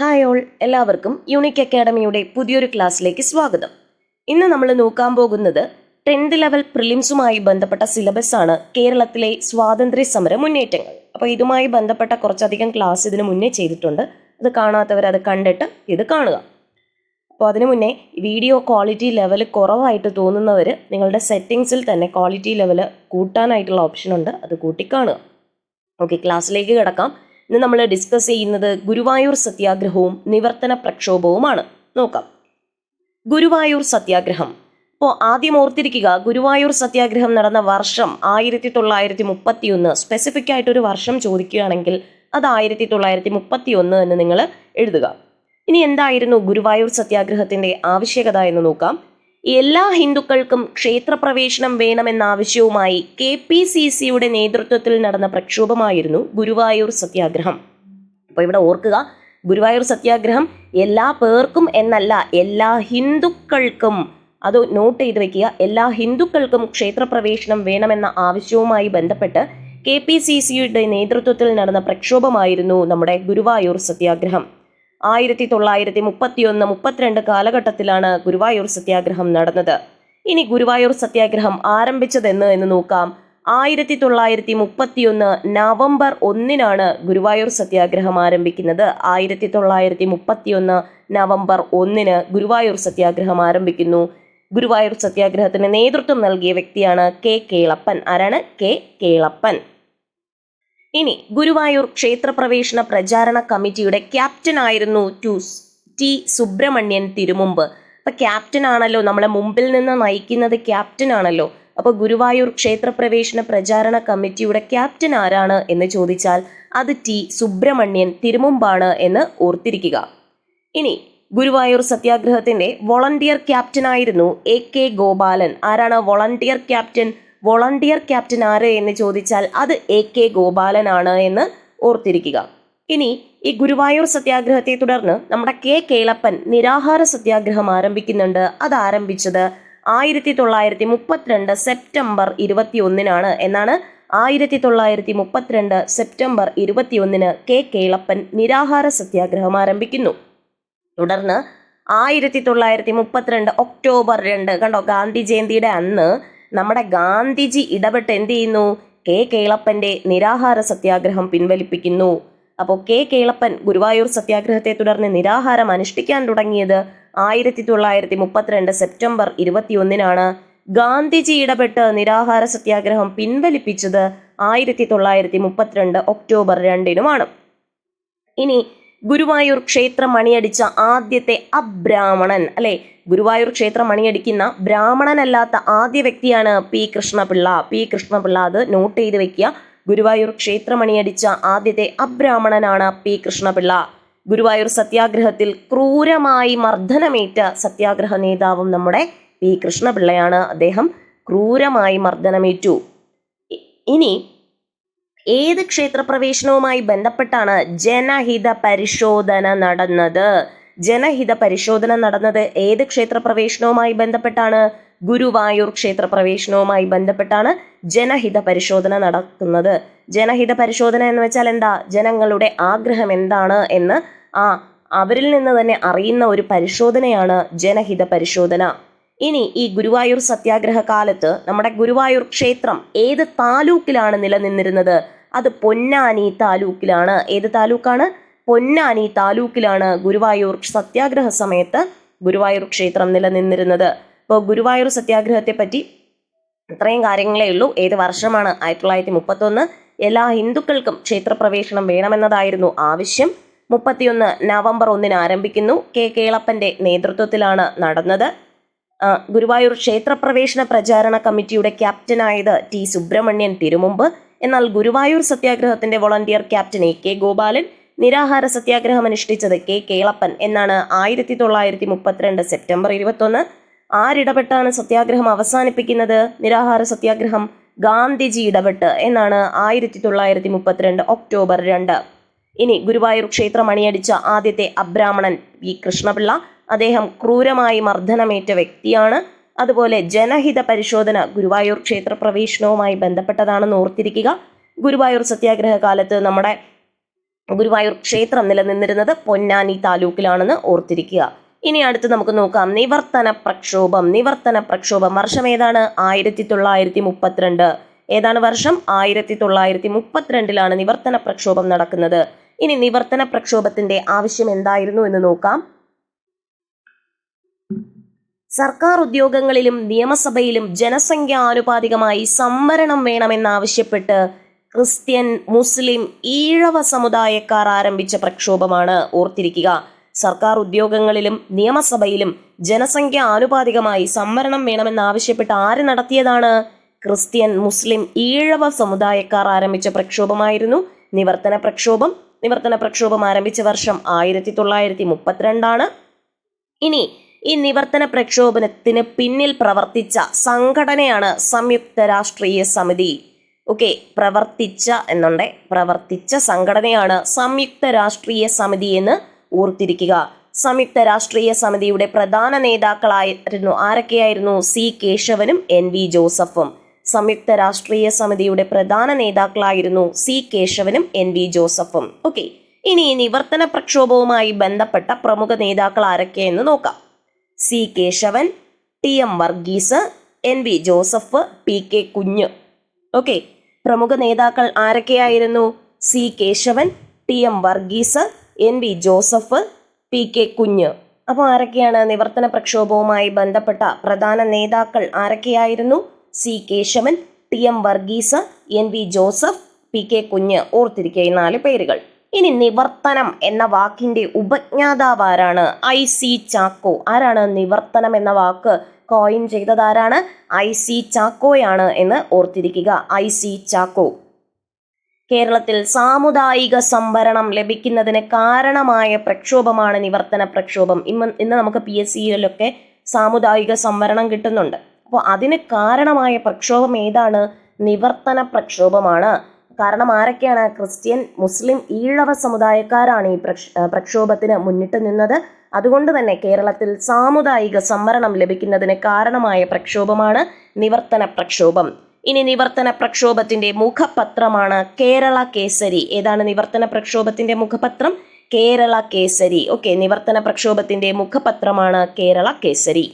Hi all എല്ലാവർക്കും unique അക്കാഡമിയുടെ പുതിയൊരു ക്ലാസ്സിലേക്ക് സ്വാഗതം. ഇന്ന് നമ്മൾ നോക്കാൻ പോകുന്നത് ടെൻത്ത് ലെവൽ പ്രിലിംസുമായി ബന്ധപ്പെട്ട സിലബസ് ആണ് കേരളത്തിലെ സ്വാതന്ത്ര്യ സമര മുന്നേറ്റങ്ങൾ. അപ്പോൾ ഇതുമായി ബന്ധപ്പെട്ട കുറച്ചധികം ക്ലാസ് ഇതിനു മുന്നേ ചെയ്തിട്ടുണ്ട്. അത് കാണാത്തവർ അത് കണ്ടിട്ട് ഇത് കാണുക. അപ്പോൾ അതിനു മുന്നേ വീഡിയോ ക്വാളിറ്റി ലെവൽ കുറവായിട്ട് തോന്നുന്നവർ നിങ്ങളുടെ സെറ്റിങ്സിൽ തന്നെ ക്വാളിറ്റി ലെവൽ കൂട്ടാനായിട്ടുള്ള ഓപ്ഷൻ ഉണ്ട്. അത് കൂട്ടി കാണുക ഓക്കെ ക്ലാസ്സിലേക്ക് കിടക്കാം. ഇന്ന് നമ്മൾ ഡിസ്കസ് ചെയ്യുന്നത് ഗുരുവായൂർ സത്യാഗ്രഹവും നിവർത്തന പ്രക്ഷോഭവുമാണ്. നോക്കാം. ഗുരുവായൂർ സത്യാഗ്രഹം. ഇപ്പോൾ ആദ്യം ഓർത്തിരിക്കുക ഗുരുവായൂർ സത്യാഗ്രഹം നടന്ന വർഷം ആയിരത്തി തൊള്ളായിരത്തി മുപ്പത്തി ഒന്ന് സ്പെസിഫിക് ആയിട്ടൊരു വർഷം ചോദിക്കുകയാണെങ്കിൽ അത് ആയിരത്തി തൊള്ളായിരത്തി മുപ്പത്തി ഒന്ന് എന്ന് നിങ്ങൾ എഴുതുക. ഇനി എന്തായിരുന്നു ഗുരുവായൂർ സത്യാഗ്രഹത്തിന്റെ ആവശ്യകത എന്ന് നോക്കാം. എല്ലാ ഹിന്ദുക്കൾക്കും ക്ഷേത്രപ്രവേശനം വേണമെന്ന ആവശ്യവുമായി കെ പി സി സിയുടെ നേതൃത്വത്തിൽ നടന്ന പ്രക്ഷോഭമായിരുന്നു ഗുരുവായൂർ സത്യാഗ്രഹം. അപ്പോൾ ഇവിടെ ഓർക്കുക ഗുരുവായൂർ സത്യാഗ്രഹം എല്ലാ പേർക്കും എന്നല്ല എല്ലാ ഹിന്ദുക്കൾക്കും അത് നോട്ട് ചെയ്ത് വെക്കുക എല്ലാ ഹിന്ദുക്കൾക്കും ക്ഷേത്രപ്രവേശനം വേണമെന്ന ആവശ്യവുമായി ബന്ധപ്പെട്ട് കെ പി സി സിയുടെ നേതൃത്വത്തിൽ നടന്ന പ്രക്ഷോഭമായിരുന്നു നമ്മുടെ ഗുരുവായൂർ സത്യാഗ്രഹം. ആയിരത്തി തൊള്ളായിരത്തി മുപ്പത്തിയൊന്ന് മുപ്പത്തിരണ്ട് കാലഘട്ടത്തിലാണ് ഗുരുവായൂർ സത്യാഗ്രഹം നടന്നത്. ഇനി ഗുരുവായൂർ സത്യാഗ്രഹം ആരംഭിച്ചതെന്ന് എന്ന് നോക്കാം. ആയിരത്തി തൊള്ളായിരത്തി മുപ്പത്തിയൊന്ന് നവംബർ ഒന്നിനാണ് ഗുരുവായൂർ സത്യാഗ്രഹം ആരംഭിക്കുന്നത്. ആയിരത്തി തൊള്ളായിരത്തി മുപ്പത്തിയൊന്ന് നവംബർ ഒന്നിന് ഗുരുവായൂർ സത്യാഗ്രഹം ആരംഭിക്കുന്നു. ഗുരുവായൂർ സത്യാഗ്രഹത്തിന് നേതൃത്വം നൽകിയ വ്യക്തിയാണ് കെ കേളപ്പൻ. ആരാണ്? കെ കേളപ്പൻ. ഇനി ഗുരുവായൂർ ക്ഷേത്രപ്രവേശന പ്രചാരണ കമ്മിറ്റിയുടെ ക്യാപ്റ്റൻ ആയിരുന്നു ടു ടി സുബ്രഹ്മണ്യൻ തിരുമുമ്പ്. അപ്പൊ ക്യാപ്റ്റൻ ആണല്ലോ നമ്മളെ മുമ്പിൽ നിന്ന് നയിക്കുന്നത് ക്യാപ്റ്റൻ ആണല്ലോ. അപ്പോൾ ഗുരുവായൂർ ക്ഷേത്രപ്രവേശന പ്രചാരണ കമ്മിറ്റിയുടെ ക്യാപ്റ്റൻ ആരാണ് എന്ന് ചോദിച്ചാൽ അത് ടി സുബ്രഹ്മണ്യൻ തിരുമുമ്പാണ് എന്ന് ഓർത്തിരിക്കുക. ഇനി ഗുരുവായൂർ സത്യാഗ്രഹത്തിന്റെ വോളണ്ടിയർ ക്യാപ്റ്റൻ ആയിരുന്നു എ കെ ഗോപാലൻ. ആരാണ് വോളണ്ടിയർ ക്യാപ്റ്റൻ? വോളണ്ടിയർ ക്യാപ്റ്റൻ ആര് എന്ന് ചോദിച്ചാൽ അത് എ കെ ഗോപാലനാണ് എന്ന് ഓർത്തിരിക്കുക. ഇനി ഈ ഗുരുവായൂർ സത്യാഗ്രഹത്തെ തുടർന്ന് നമ്മുടെ കെ കേളപ്പൻ നിരാഹാര സത്യാഗ്രഹം ആരംഭിക്കുന്നുണ്ട്. അത് ആരംഭിച്ചത് ആയിരത്തി തൊള്ളായിരത്തി മുപ്പത്തിരണ്ട് സെപ്റ്റംബർ ഇരുപത്തി ഒന്നിനാണ് എന്നാണ് ആയിരത്തി തൊള്ളായിരത്തി മുപ്പത്തിരണ്ട് സെപ്റ്റംബർ ഇരുപത്തിയൊന്നിന് കെ കേളപ്പൻ നിരാഹാര സത്യാഗ്രഹം ആരംഭിക്കുന്നു. തുടർന്ന് ആയിരത്തി തൊള്ളായിരത്തി മുപ്പത്തിരണ്ട് ഒക്ടോബർ രണ്ട് കണ്ടോ ഗാന്ധി ജയന്തിയുടെ അന്ന് നമ്മുടെ ഗാന്ധിജി ഇടപെട്ട് എന്ത് ചെയ്യുന്നു? കെ കേളപ്പന്റെ നിരാഹാര സത്യാഗ്രഹം പിൻവലിപ്പിക്കുന്നു. അപ്പോൾ കെ കേളപ്പൻ ഗുരുവായൂർ സത്യാഗ്രഹത്തെ തുടർന്ന് നിരാഹാരം അനുഷ്ഠിക്കാൻ തുടങ്ങിയത് ആയിരത്തി തൊള്ളായിരത്തി മുപ്പത്തിരണ്ട് സെപ്റ്റംബർ ഇരുപത്തിയൊന്നിനാണ്. ഗാന്ധിജി ഇടപെട്ട് നിരാഹാര സത്യാഗ്രഹം പിൻവലിപ്പിച്ചത് ആയിരത്തി തൊള്ളായിരത്തി മുപ്പത്തിരണ്ട് ഒക്ടോബർ രണ്ടിനുമാണ്. ഇനി ഗുരുവായൂർ ക്ഷേത്രം മണിയടിച്ച ആദ്യത്തെ അബ്രാഹ്മണൻ അല്ലെ? ഗുരുവായൂർ ക്ഷേത്രം മണിയടിക്കുന്ന ബ്രാഹ്മണനല്ലാത്ത ആദ്യ വ്യക്തിയാണ് പി. കൃഷ്ണപിള്ള. പി. കൃഷ്ണപിള്ള അത് നോട്ട് ചെയ്ത് വെക്കുക ഗുരുവായൂർ ക്ഷേത്രം മണിയടിച്ച ആദ്യത്തെ അബ്രാഹ്മണനാണ് പി. കൃഷ്ണപിള്ള. ഗുരുവായൂർ സത്യാഗ്രഹത്തിൽ ക്രൂരമായി മർദ്ദനമേറ്റ സത്യാഗ്രഹ നേതാവും നമ്മുടെ പി. കൃഷ്ണപിള്ളയാണ്. അദ്ദേഹം ക്രൂരമായി മർദ്ദനമേറ്റു. ഇനി ഏത് ക്ഷേത്രപ്രവേശനവുമായി ബന്ധപ്പെട്ടാണ് ജനഹിത പരിശോധന നടന്നത്? ജനഹിത പരിശോധന നടന്നത് ഏത് ക്ഷേത്രപ്രവേശനവുമായി ബന്ധപ്പെട്ടാണ്? ഗുരുവായൂർ ക്ഷേത്രപ്രവേശനവുമായി ബന്ധപ്പെട്ടാണ് ജനഹിത പരിശോധന നടക്കുന്നത്. ജനഹിത പരിശോധന എന്ന് വെച്ചാൽ എന്താ? ജനങ്ങളുടെ ആഗ്രഹം എന്താണ് എന്ന് ആ അവരിൽ നിന്ന് തന്നെ അറിയുന്ന ഒരു പരിശോധനയാണ് ജനഹിത പരിശോധന. ഇനി ഈ ഗുരുവായൂർ സത്യാഗ്രഹ കാലത്ത് നമ്മുടെ ഗുരുവായൂർ ക്ഷേത്രം ഏത് താലൂക്കിലാണ് നിലനിന്നിരുന്നത്? അത് പൊന്നാനി താലൂക്കിലാണ്. ഏത് താലൂക്കാണ്? പൊന്നാനി താലൂക്കിലാണ് ഗുരുവായൂർ സത്യാഗ്രഹ സമയത്ത് ഗുരുവായൂർ ക്ഷേത്രം നിലനിന്നിരുന്നത്. ഇപ്പോൾ ഗുരുവായൂർ സത്യാഗ്രഹത്തെ പറ്റി ഇത്രയും കാര്യങ്ങളേ ഉള്ളൂ. ഏത് വർഷമാണ്? ആയിരത്തി തൊള്ളായിരത്തി മുപ്പത്തൊന്ന് എല്ലാ ഹിന്ദുക്കൾക്കും ക്ഷേത്രപ്രവേശനം വേണമെന്നതായിരുന്നു ആവശ്യം. മുപ്പത്തിയൊന്ന് നവംബർ ഒന്നിന് ആരംഭിക്കുന്നു. കെ കേളപ്പന്റെ നേതൃത്വത്തിലാണ് നടന്നത്. ഗുരുവായൂർ ക്ഷേത്രപ്രവേശന പ്രചാരണ കമ്മിറ്റിയുടെ ക്യാപ്റ്റനായത് ടി സുബ്രഹ്മണ്യൻ തിരുമുമ്പ്. എന്നാൽ Guruvayur സത്യാഗ്രഹത്തിന്റെ volunteer captain A K Gopalan നിരാഹാര സത്യാഗ്രഹം അനുഷ്ഠിച്ചത് കെ കേളപ്പൻ എന്നാണ് ആയിരത്തി തൊള്ളായിരത്തി മുപ്പത്തിരണ്ട് സെപ്റ്റംബർ ഇരുപത്തൊന്ന്. ആരിടപെട്ടാണ് സത്യാഗ്രഹം അവസാനിപ്പിക്കുന്നത്? നിരാഹാര സത്യാഗ്രഹം ഗാന്ധിജി ഇടപെട്ട് എന്നാണ് ആയിരത്തി തൊള്ളായിരത്തി മുപ്പത്തിരണ്ട് ഒക്ടോബർ രണ്ട്. ഇനി ഗുരുവായൂർ ക്ഷേത്രം അണിയടിച്ച ആദ്യത്തെ അബ്രാഹ്മണൻ വി കൃഷ്ണപിള്ള. അദ്ദേഹം ക്രൂരമായി മർദ്ദനമേറ്റ വ്യക്തിയാണ്. അതുപോലെ ജനഹിത പരിശോധന ഗുരുവായൂർ ക്ഷേത്രപ്രവേശനവുമായി ബന്ധപ്പെട്ടതാണെന്ന് ഓർത്തിരിക്കുക. ഗുരുവായൂർ സത്യാഗ്രഹ കാലത്ത് നമ്മുടെ ഗുരുവായൂർ ക്ഷേത്രം നിലനിന്നിരുന്നത് പൊന്നാനി താലൂക്കിലാണെന്ന് ഓർത്തിരിക്കുക. ഇനി അടുത്ത് നമുക്ക് നോക്കാം. നിവർത്തന പ്രക്ഷോഭം. നിവർത്തന പ്രക്ഷോഭം. വർഷം ഏതാണ്? ആയിരത്തി തൊള്ളായിരത്തി മുപ്പത്തിരണ്ട് ഏതാണ് വർഷം? ആയിരത്തി തൊള്ളായിരത്തി മുപ്പത്തിരണ്ടിലാണ് നിവർത്തന പ്രക്ഷോഭം നടക്കുന്നത്. ഇനി നിവർത്തന പ്രക്ഷോഭത്തിന്റെ ആവശ്യം എന്തായിരുന്നു എന്ന് നോക്കാം. സർക്കാർ ഉദ്യോഗങ്ങളിലും നിയമസഭയിലും ജനസംഖ്യ ആനുപാതികമായി സംവരണം വേണമെന്നാവശ്യപ്പെട്ട് ക്രിസ്ത്യൻ മുസ്ലിം ഈഴവ സമുദായക്കാർ ആരംഭിച്ച പ്രക്ഷോഭമാണ് ഓർത്തിരിക്കുക. സർക്കാർ ഉദ്യോഗങ്ങളിലും നിയമസഭയിലും ജനസംഖ്യ ആനുപാതികമായി സംവരണം വേണമെന്നാവശ്യപ്പെട്ട് ആര് നടത്തിയതാണ്? ക്രിസ്ത്യൻ മുസ്ലിം ഈഴവ സമുദായക്കാർ ആരംഭിച്ച പ്രക്ഷോഭമായിരുന്നു. നിവർത്തന പ്രക്ഷോഭം. നിവർത്തന പ്രക്ഷോഭം ആരംഭിച്ച വർഷം ആയിരത്തി തൊള്ളായിരത്തി മുപ്പത്തിരണ്ടാണ്. ഇനി ഈ നിവർത്തന പ്രക്ഷോഭനത്തിന് പിന്നിൽ പ്രവർത്തിച്ച സംഘടനയാണ് സംയുക്ത രാഷ്ട്രീയ സമിതി. ഓക്കെ പ്രവർത്തിച്ച എന്നുണ്ട് പ്രവർത്തിച്ച സംഘടനയാണ് സംയുക്ത രാഷ്ട്രീയ സമിതി എന്ന് ഓർത്തിരിക്കുക. സംയുക്ത രാഷ്ട്രീയ സമിതിയുടെ പ്രധാന നേതാക്കളായിരുന്നു ആരൊക്കെയായിരുന്നു? സി കേശവനും എൻ വി ജോസഫും. സംയുക്ത രാഷ്ട്രീയ സമിതിയുടെ പ്രധാന നേതാക്കളായിരുന്നു സി കേശവനും എൻ വി ജോസഫും. ഓക്കെ ഇനി നിവർത്തന പ്രക്ഷോഭവുമായി ബന്ധപ്പെട്ട പ്രമുഖ നേതാക്കൾ ആരൊക്കെയെന്ന് നോക്കാം. C Kesavan T M Varghese N V Joseph P K Kunju. Okay പ്രമുഖ നേതാക്കൾ ആരൊക്കെയായിരുന്നു? C Kesavan T M Varghese N V Joseph P K Kunju. അപ്പോൾ ആരൊക്കെയാണ് നിവർത്തന പ്രക്ഷോഭവുമായി ബന്ധപ്പെട്ട പ്രധാന നേതാക്കൾ? ആരൊക്കെയായിരുന്നു? C Kesavan T M Varghese N V Joseph P K Kunju. ഓർത്തിരിക്കുക ഈ നാല് പേരുകൾ. ഇനി നിവർത്തനം എന്ന വാക്കിന്റെ ഉപജ്ഞാതാവ് ആരാണ്? I C Chacko. ആരാണ് നിവർത്തനം എന്ന വാക്ക് കോയിൻ ചെയ്തതാരാണ് ഐ സി ചാക്കോയാണ് എന്ന് ഓർത്തിരിക്കുക. I C Chacko. കേരളത്തിൽ സാമുദായിക സംവരണം ലഭിക്കുന്നതിന് കാരണമായ പ്രക്ഷോഭമാണ് നിവർത്തന പ്രക്ഷോഭം. ഇന്ന് ഇന്ന് നമുക്ക് പി എസ് സിയിലൊക്കെ സാമുദായിക സംവരണം കിട്ടുന്നുണ്ട്. അപ്പോൾ അതിന് കാരണമായ പ്രക്ഷോഭം ഏതാണ്? നിവർത്തന പ്രക്ഷോഭമാണ്. കാരണം ആരൊക്കെയാണ് ക്രിസ്ത്യൻ മുസ്ലിം ഈഴവ സമുദായക്കാരാണ് ഈ പ്രക്ഷ പ്രക്ഷോഭത്തിന് മുന്നിട്ട് നിന്നത്. അതുകൊണ്ട് തന്നെ കേരളത്തിൽ സാമുദായിക സംവരണം ലഭിക്കുന്നതിന് കാരണമായ പ്രക്ഷോഭമാണ് നിവർത്തന പ്രക്ഷോഭം. ഇനി നിവർത്തന പ്രക്ഷോഭത്തിന്റെ മുഖപത്രമാണ് കേരള കേസരി. ഏതാണ് നിവർത്തന പ്രക്ഷോഭത്തിന്റെ മുഖപത്രം? കേരള കേസരി. ഓക്കെ നിവർത്തന പ്രക്ഷോഭത്തിന്റെ മുഖപത്രമാണ് കേരള കേസരി.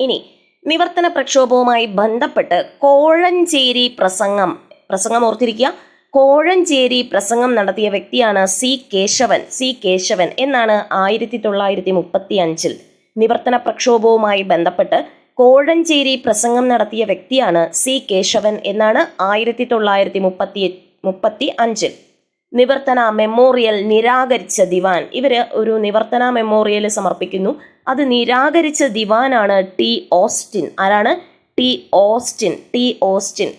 ഇനി നിവർത്തന പ്രക്ഷോഭവുമായി ബന്ധപ്പെട്ട് കോഴഞ്ചേരി പ്രസംഗം. പ്രസംഗം ഓർത്തിരിക്കുക. കോഴഞ്ചേരി പ്രസംഗം നടത്തിയ വ്യക്തിയാണ് സി കേശവൻ. സി കേശവൻ എന്നാണ് ആയിരത്തി തൊള്ളായിരത്തി മുപ്പത്തി അഞ്ചിൽ നിവർത്തന പ്രക്ഷോഭവുമായി ബന്ധപ്പെട്ട് കോഴഞ്ചേരി പ്രസംഗം നടത്തിയ വ്യക്തിയാണ് സി കേശവൻ എന്നാണ് ആയിരത്തി തൊള്ളായിരത്തി മുപ്പത്തി മുപ്പത്തി അഞ്ചിൽ നിവർത്തന മെമ്മോറിയൽ നിരാകരിച്ച ദിവാൻ. ഇവർ ഒരു നിവർത്തന മെമ്മോറിയൽ സമർപ്പിക്കുന്നു. അത് നിരാകരിച്ച ദിവാനാണ് ടി ഓസ്റ്റിൻ. ആരാണ്? T Austin. T Austin.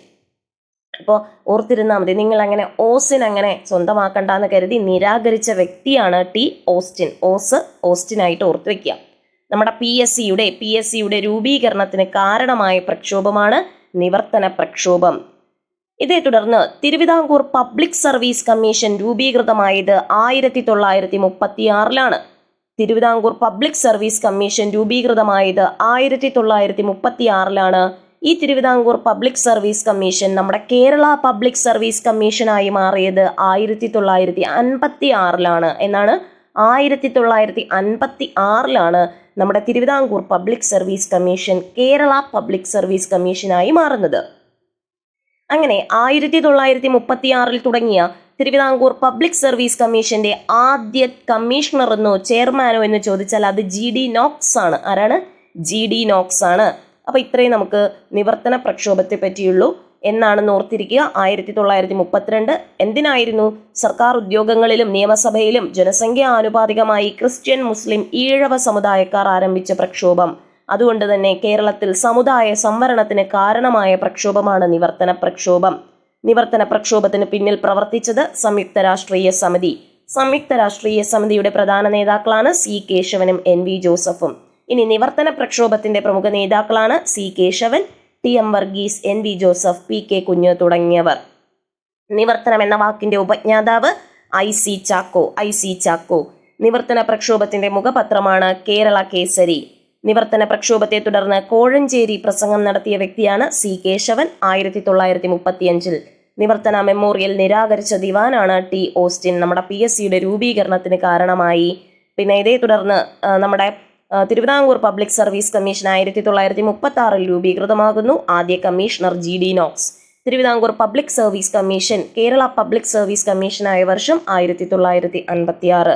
അപ്പോൾ ഓർത്തിരുന്നാൽ മതി നിങ്ങൾ അങ്ങനെ ഓസിൻ അങ്ങനെ സ്വന്തമാക്കണ്ട എന്ന് കരുതി നിരാകരിച്ച വ്യക്തിയാണ് ടി ഓസ്റ്റിൻ. ഓസ് ഓസ്റ്റിനായിട്ട് ഓർത്ത് വെക്കുക നമ്മുടെ പി എസ് സിയുടെ പി എസ് സിയുടെ രൂപീകരണത്തിന് കാരണമായ പ്രക്ഷോഭമാണ് നിവർത്തന പ്രക്ഷോഭം. ഇതേ തുടർന്ന് തിരുവിതാംകൂർ പബ്ലിക് സർവീസ് കമ്മീഷൻ രൂപീകൃതമായത് ആയിരത്തി തൊള്ളായിരത്തി മുപ്പത്തി ആറിലാണ് തിരുവിതാംകൂർ പബ്ലിക് സർവീസ് കമ്മീഷൻ രൂപീകൃതമായത് ആയിരത്തി തൊള്ളായിരത്തി മുപ്പത്തി ആറിലാണ് ഈ തിരുവിതാംകൂർ പബ്ലിക് സർവീസ് കമ്മീഷൻ നമ്മുടെ കേരള പബ്ലിക് സർവീസ് കമ്മീഷനായി മാറിയത് ആയിരത്തി തൊള്ളായിരത്തി അൻപത്തി ആറിലാണ് എന്നാണ് ആയിരത്തി തൊള്ളായിരത്തി അൻപത്തി ആറിലാണ് നമ്മുടെ Thiruvithamkoor public service commission Kerala public service കമ്മീഷനായി മാറുന്നത്. അങ്ങനെ ആയിരത്തി തൊള്ളായിരത്തി മുപ്പത്തി ആറിൽ തുടങ്ങിയ തിരുവിതാംകൂർ പബ്ലിക് സർവീസ് കമ്മീഷന്റെ ആദ്യ കമ്മീഷണർ എന്നോ ചെയർമാനോ എന്ന് ചോദിച്ചാൽ അത് ജി ഡി നോക്സ് ആണ്. ആരാണ്? ജി ഡി നോക്സ് ആണ്. അപ്പൊ ഇത്രയും നമുക്ക് നിവർത്തന പ്രക്ഷോഭത്തെ പറ്റിയുള്ളൂ. എന്നാണെന്ന് ഓർത്തിരിക്കുക ആയിരത്തി തൊള്ളായിരത്തി മുപ്പത്തിരണ്ട് എന്തിനായിരുന്നു? സർക്കാർ ഉദ്യോഗങ്ങളിലും നിയമസഭയിലും ജനസംഖ്യ ആനുപാതികമായി ക്രിസ്ത്യൻ മുസ്ലിം ഈഴവ സമുദായക്കാർ ആരംഭിച്ച പ്രക്ഷോഭം. അതുകൊണ്ട് തന്നെ കേരളത്തിൽ സമുദായ സംവരണത്തിന് കാരണമായ പ്രക്ഷോഭമാണ് നിവർത്തന പ്രക്ഷോഭം. നിവർത്തന പ്രക്ഷോഭത്തിന് പിന്നിൽ പ്രവർത്തിച്ചത് സംയുക്ത രാഷ്ട്രീയ സമിതി. സംയുക്ത രാഷ്ട്രീയ സമിതിയുടെ പ്രധാന നേതാക്കളാണ് സി കേശവനും എൻ വി ജോസഫും. ഇനി നിവർത്തന പ്രക്ഷോഭത്തിന്റെ പ്രമുഖ നേതാക്കളാണ് C Kesavan T M Varghese N V Joseph P K Kunju തുടങ്ങിയവർ. നിവർത്തനം എന്ന വാക്കിന്റെ ഉപജ്ഞാതാവ് I C Chacko I C Chacko. നിവർത്തന പ്രക്ഷോഭത്തിന്റെ മുഖപത്രമാണ് കേരള കേസരി. നിവർത്തന പ്രക്ഷോഭത്തെ തുടർന്ന് കോഴഞ്ചേരി പ്രസംഗം നടത്തിയ വ്യക്തിയാണ് സി കേശവൻ ആയിരത്തി തൊള്ളായിരത്തി മുപ്പത്തിയഞ്ചിൽ നിവർത്തന മെമ്മോറിയൽ നിരാകരിച്ച ദിവാനാണ് ടി ഓസ്റ്റിൻ. നമ്മുടെ പി എസ് സിയുടെ രൂപീകരണത്തിന് കാരണമായി. പിന്നെ ഇതേ തുടർന്ന് നമ്മുടെ തിരുവിതാംകൂർ പബ്ലിക് സർവീസ് കമ്മീഷൻ ആയിരത്തി തൊള്ളായിരത്തി മുപ്പത്തി ആറിൽ രൂപീകൃതമാകുന്നു. ആദ്യ commissioner G D Knox. Thiruvithamkoor public service commission Kerala public service കമ്മീഷനായ വർഷം ആയിരത്തി തൊള്ളായിരത്തി അൻപത്തി ആറ്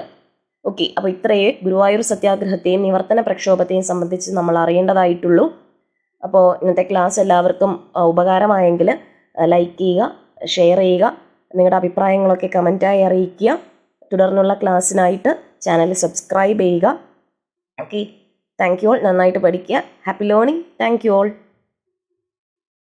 ഓക്കെ അപ്പോൾ ഇത്രയേ ഗുരുവായൂർ സത്യാഗ്രഹത്തെയും നിവർത്തന പ്രക്ഷോഭത്തെയും സംബന്ധിച്ച് നമ്മൾ അറിയേണ്ടതായിട്ടുള്ളൂ. അപ്പോൾ ഇന്നത്തെ ക്ലാസ് എല്ലാവർക്കും ഉപകാരമായെങ്കിൽ ലൈക്ക് ചെയ്യുക ഷെയർ ചെയ്യുക നിങ്ങളുടെ അഭിപ്രായങ്ങളൊക്കെ കമന്റായി അറിയിക്കുക. തുടർന്നുള്ള ക്ലാസ്സിനായിട്ട് ചാനൽ സബ്സ്ക്രൈബ് ചെയ്യുക. ഓക്കെ താങ്ക് യു ഓൾ നന്നായിട്ട് പഠിക്കുക. Happy learning thank you all